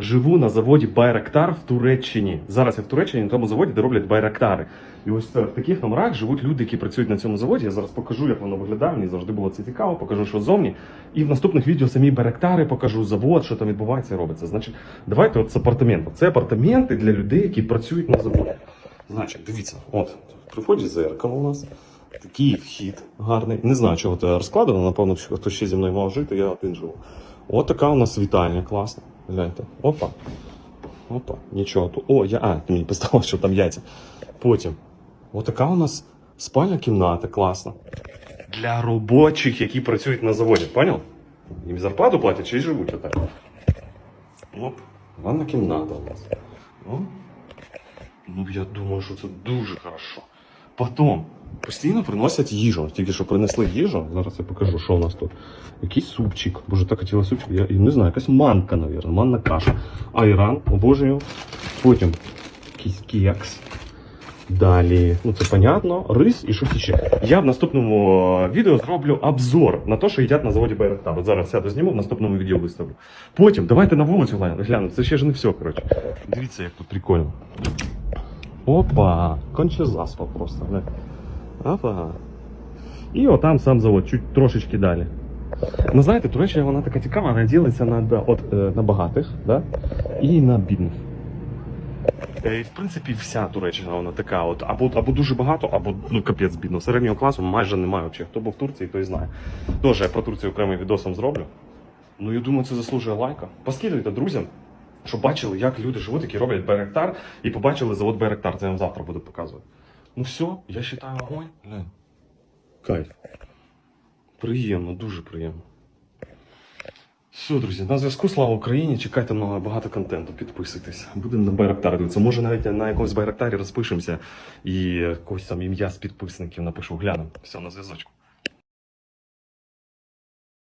Живу на заводі Байрактар в Туреччині. Зараз я в Туреччині на тому заводі, де роблять байрактари. І ось в таких номерах живуть люди, які працюють на цьому заводі. Я зараз покажу, як воно виглядає. Мені завжди було це цікаво, покажу, що зовні. І в наступних відео самі байрактари покажу завод, що там відбувається і робиться. Значить, давайте от з апартаменту. Це апартаменти для людей, які працюють на заводі. Значить, дивіться, от приходить зеркало у нас. Такий вхід гарний. Не знаю, чого це розкладено, напевно, хто ще зі мною мав жити, я один живу. От така у нас вітальня, класна. Гляньте. Опа. Опа, нічого. Тут. О, я. А, ти мені поставив, що там яйця. Потім. От така у нас спальня кімната, класна. Для робочих, які працюють на заводі, поняв? Їм зарплату платять чи живуть отак. Оп, ванна кімната у нас. Ну, я думаю, що це дуже хорошо. Потім постійно приносять їжу. Тільки що принесли їжу. Зараз я покажу, що у нас тут. Якийсь супчик. Боже, так хотіла супчик. Я не знаю, якась манка, мабуть. Манна каша. Айран, обожнюю. Потім якийсь кекс. Далі, ну це понятно, рис і щось ще. Я в наступному е, відео зроблю обзор на те, що їдять на заводі Байрактар. От зараз сяду зніму, в наступному відео виставлю. Потім давайте на вулицю глянемо. Це ще ж не все, коротше. Дивіться, як тут прикольно. Опа, конче заспа просто. Не? Опа. І отам сам завод, чуть трошечки далі. Ну знаєте, Туреччина вона така цікава, вона ділиться на, от, е, на багатих да? і на бідних. І, в принципі, вся Туреччина вона така, от або, або дуже багато, або ну капець бідно. Середнього класу майже немає взагалі. Хто був в Турції, той знає. Тоже я про Турцію окремий відосом зроблю. Ну я думаю, це заслужує лайка. Поскидуйте друзям, щоб бачили, як люди живуть, які роблять Байрактар, і побачили завод Байрактар. Це я вам завтра буду показувати. Ну все, я вважаю огонь. Глянь. Кайф. Приємно, дуже приємно. Все, друзі, на зв'язку. Слава Україні! Чекайте много багато контенту, підписуйтесь. Будемо на Байрактар дивитися. Може навіть на якомусь Байрактарі розпишемося і когось там ім'я з підписників напишу. Глянемо. Все, на зв'язочку.